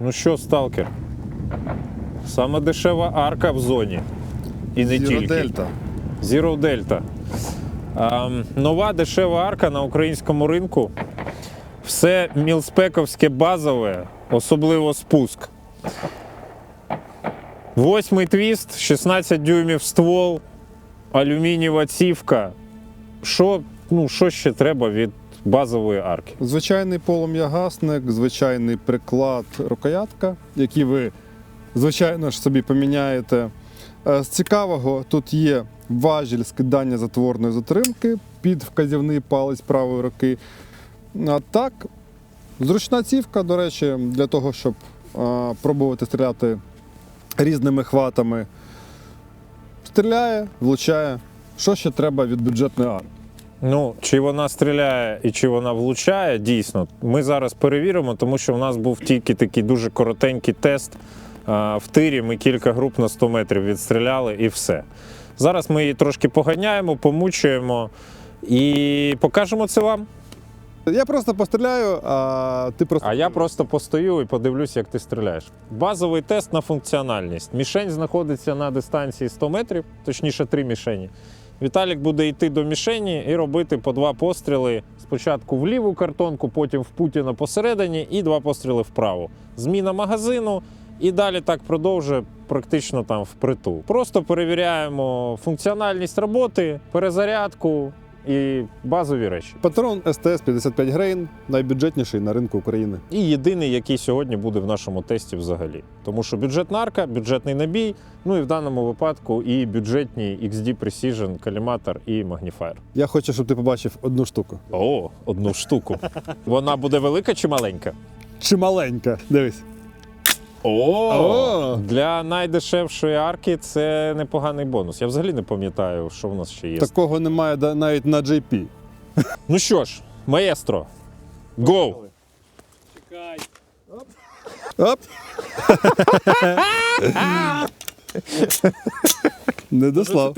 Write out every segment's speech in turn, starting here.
Ну що, сталкер? Саме дешева арка в зоні. І не Zero тільки. Delta. Zero Delta. Ем, нова дешева арка на українському ринку. Все мілспековське базове, особливо спуск. Восьмий твіст, 16 дюймів ствол, алюмінієва цівка. Що, ну, що ще треба від базової арки? Звичайний полум'ягасник, звичайний приклад рукоятка, який ви, звичайно ж, собі поміняєте. Е, З цікавого тут є важіль скидання затворної затримки під вказівний палець правої руки. А так, зручна цівка, до речі, для того, щоб е, пробувати стріляти різними хватами. Стріляє, влучає. Що ще треба від бюджетної арки? Ну, чи вона стріляє і чи вона влучає, дійсно, ми зараз перевіримо, тому що в нас був тільки такий дуже коротенький тест. А, В тирі ми кілька груп на 100 метрів відстріляли і все. Зараз ми її трошки поганяємо, помучуємо і покажемо це вам. Я просто постріляю, а ти просто. А я просто постою і подивлюсь, як ти стріляєш. Базовий тест на функціональність. Мішень знаходиться на дистанції 100 метрів, точніше, три мішені. Віталік буде йти до мішені і робити по два постріли спочатку в ліву картонку, потім в Путіна посередині і два постріли вправо. Зміна магазину, і далі так продовжує практично там впритул. Просто перевіряємо функціональність роботи, перезарядку і базові речі. Патрон СТС 55 грейн, найбюджетніший на ринку України. І єдиний, який сьогодні буде в нашому тесті взагалі. Тому що бюджетна арка, бюджетний набій, ну і в даному випадку і бюджетні XD Precision, каліматор і магніфаєр. Я хочу, щоб ти побачив одну штуку. О, одну штуку. Вона буде велика чи маленька? Чи маленька? Дивись. О! Для найдешевшої арки це непоганий бонус. Я взагалі не пам'ятаю, що в нас ще є. Такого немає да- навіть на JP. Ну що ж, маестро, go! Оп! Не дослав.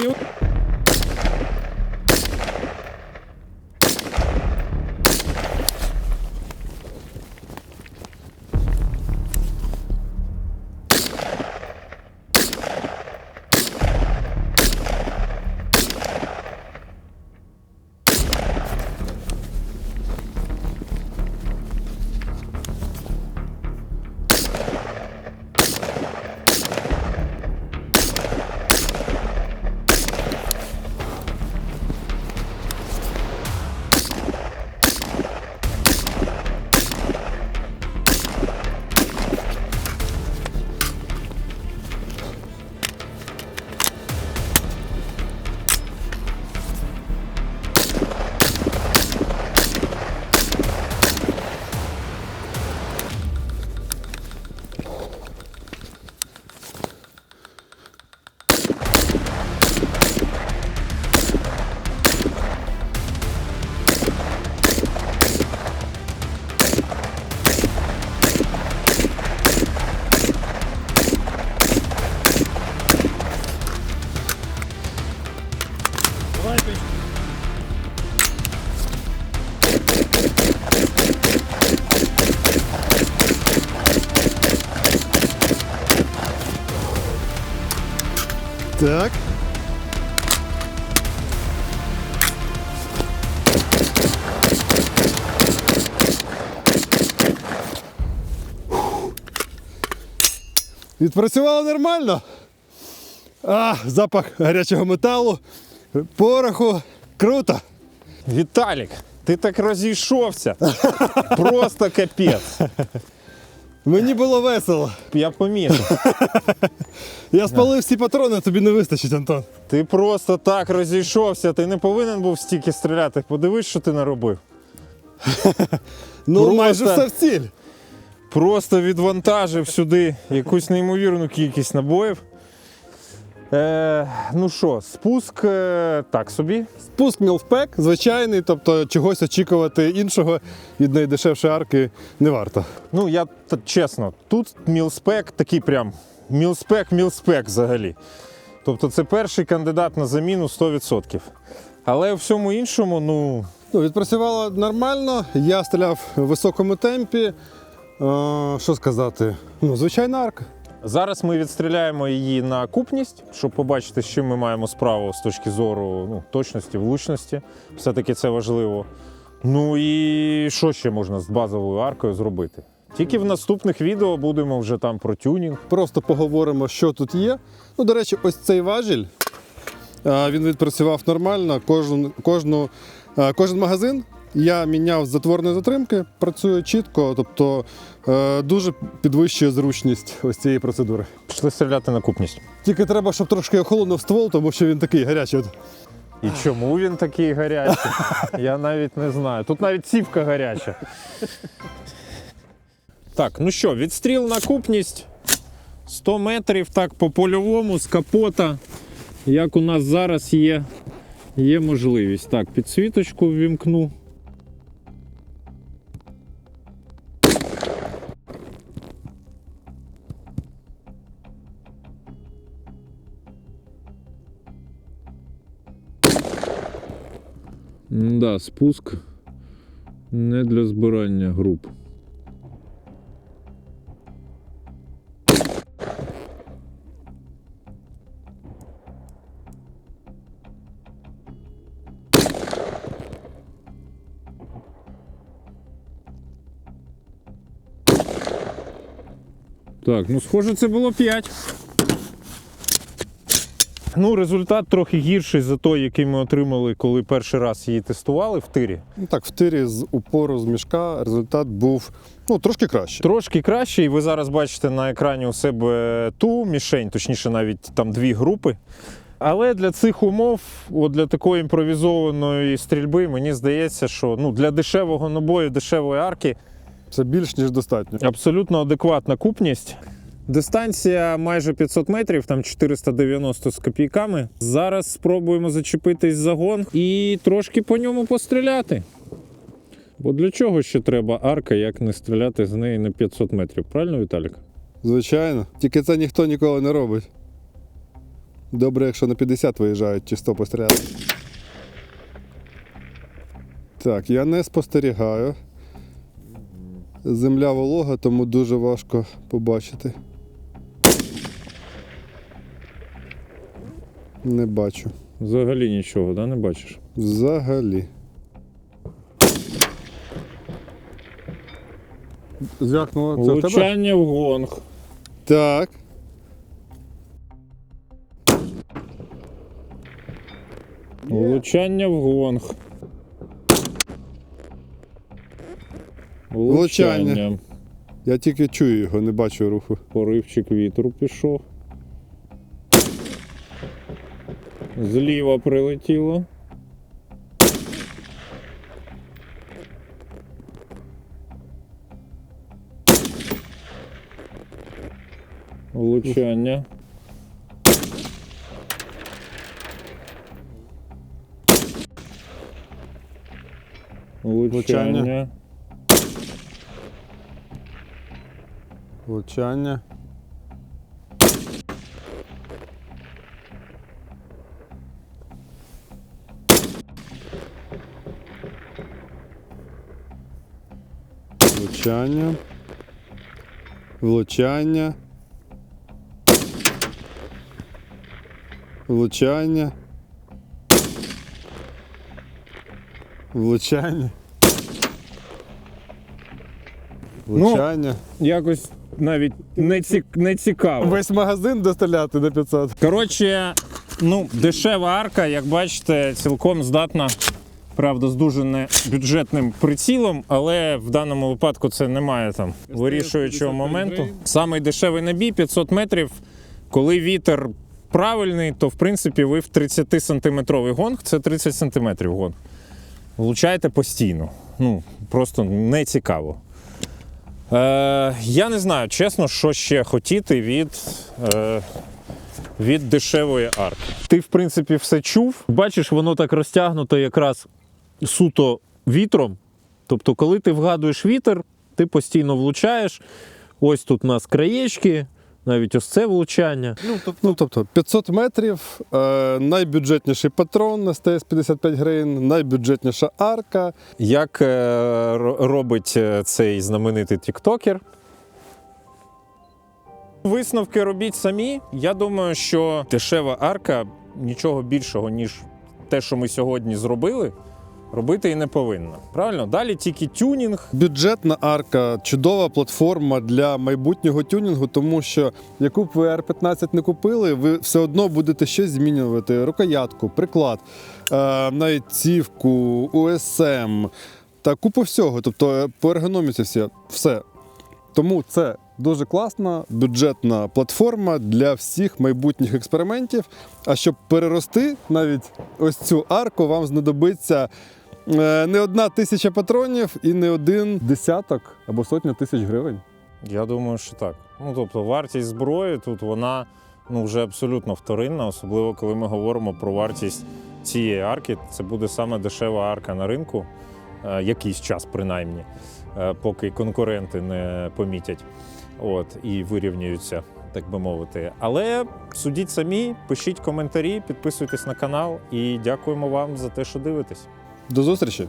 Так. Відпрацювало нормально. А, запах гарячого металу, пороху. Круто. Віталік, ти так розійшовся. Просто капець. Мені було весело. Я помітив. Я спалив всі патрони, тобі не вистачить, Антон. Ти просто так розійшовся. Ти не повинен був стільки стріляти. Подивись, що ти наробив. Ну, Просто- майже все в ціль. Просто відвантажив сюди якусь неймовірну кількість набоїв. Е, ну що, спуск е, так собі. Спуск мілфпек звичайний, тобто чогось очікувати іншого від найдешевшої арки не варто. Ну, я чесно, тут мілспек такий прям мілспек, мілспек взагалі. Тобто це перший кандидат на заміну 100%. Але у всьому іншому, ну, Ну, відпрацювало нормально. Я стріляв в високому темпі. що сказати? Ну, звичайна арка. Зараз ми відстріляємо її на купність, щоб побачити, з чим ми маємо справу з точки зору ну, точності, влучності. Все-таки це важливо. Ну і що ще можна з базовою аркою зробити? Тільки в наступних відео будемо вже там про тюнінг. Просто поговоримо, що тут є. Ну, до речі, ось цей важіль. Він відпрацював нормально. Кожен, кожну, кожен магазин я міняв з затворної затримки, працює чітко, тобто е, дуже підвищує зручність ось цієї процедури. Пішли стріляти на купність. Тільки треба, щоб трошки охолонув ствол, тому що він такий гарячий. І чому він такий гарячий? Я навіть не знаю. Тут навіть цівка гаряча. Так, ну що, відстріл на купність 100 метрів, так по польовому з капота. Як у нас зараз є, є можливість. Так, підсвіточку ввімкну. Да, спуск не для збирання груп. Так, ну схоже, це було 5. Ну, результат трохи гірший за той, який ми отримали, коли перший раз її тестували в тирі. Ну, так, в тирі з упору з мішка результат був ну, трошки краще. Трошки краще, і ви зараз бачите на екрані у себе ту мішень, точніше, навіть там дві групи. Але для цих умов, от для такої імпровізованої стрільби, мені здається, що ну, для дешевого набою, дешевої арки Це більш ніж достатньо. абсолютно адекватна купність. Дистанція майже 500 метрів, там 490 з копійками. Зараз спробуємо зачепитись за гонг і трошки по ньому постріляти. Бо для чого ще треба арка, як не стріляти з неї на 500 метрів? Правильно, Віталік? Звичайно. Тільки це ніхто ніколи не робить. Добре, якщо на 50 виїжджають чи 100 постріляти. Так, я не спостерігаю. Земля волога, тому дуже важко побачити. Не бачу. Взагалі нічого, да, не бачиш? Взагалі. Звякнуло. Це в тебе? Влучання в гонг. Так. Влучання в гонг. Влучання. Влучання. Я тільки чую його, не бачу руху. Поривчик вітру пішов. Зліва прилетіло. Влучання. Влучання. Влучання. Влучання. Влучання. Влучання. Влучання. Влучання. Якось навіть не, ці... не цікаво. Весь магазин доставляти на 500. Коротше, ну, дешева арка, як бачите, цілком здатна, правда, з дуже не бюджетним прицілом, але в даному випадку це немає там вирішуючого моменту. Самий дешевий набій 500 метрів. Коли вітер правильний, то в принципі ви в 30-сантиметровий гонг, це 30 сантиметрів гонг. Влучаєте постійно. Ну, просто не цікаво. Е, я не знаю, чесно, що ще хотіти від, е, від дешевої арки. Ти, в принципі, все чув. Бачиш, воно так розтягнуто якраз суто вітром. Тобто, коли ти вгадуєш вітер, ти постійно влучаєш. Ось тут у нас краєчки, навіть ось це влучання. Ну, тобто, Ну, тобто 500 метрів, е, найбюджетніший патрон на СТС 55 гривень, найбюджетніша арка. як е, робить е, цей знаменитий тіктокер. Висновки робіть самі. Я думаю, що дешева арка нічого більшого, ніж те, що ми сьогодні зробили, робити і не повинна. Правильно? Далі тільки тюнінг. Бюджетна арка чудова платформа для майбутнього тюнінгу, тому що яку б ви R15 не купили, ви все одно будете щось змінювати: рукоятку, приклад, е, навіть цівку, та купу всього. Тобто е, по ергономіці все. все. Тому це дуже класна бюджетна платформа для всіх майбутніх експериментів. А щоб перерости навіть ось цю арку, вам знадобиться не одна тисяча патронів і не один десяток або сотня тисяч гривень. Я думаю, що так. Ну тобто, вартість зброї тут вона ну вже абсолютно вторинна, особливо коли ми говоримо про вартість цієї арки. Це буде саме дешева арка на ринку, е, якийсь час принаймні, е, поки конкуренти не помітять от, і вирівнюються, так би мовити. Але судіть самі, пишіть коментарі, підписуйтесь на канал і дякуємо вам за те, що дивитесь. До зустрічі!